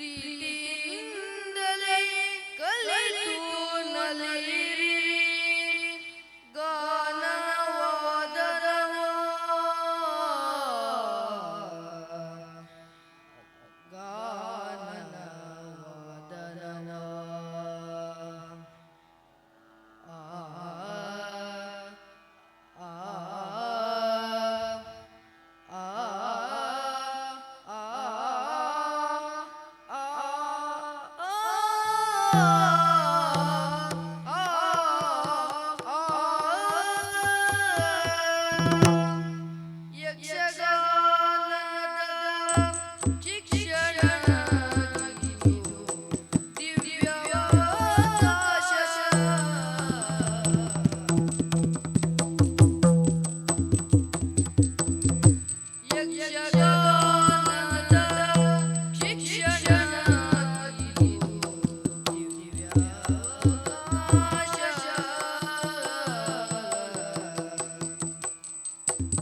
Preeti. Yekşegan Çikşi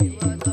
嗯嗯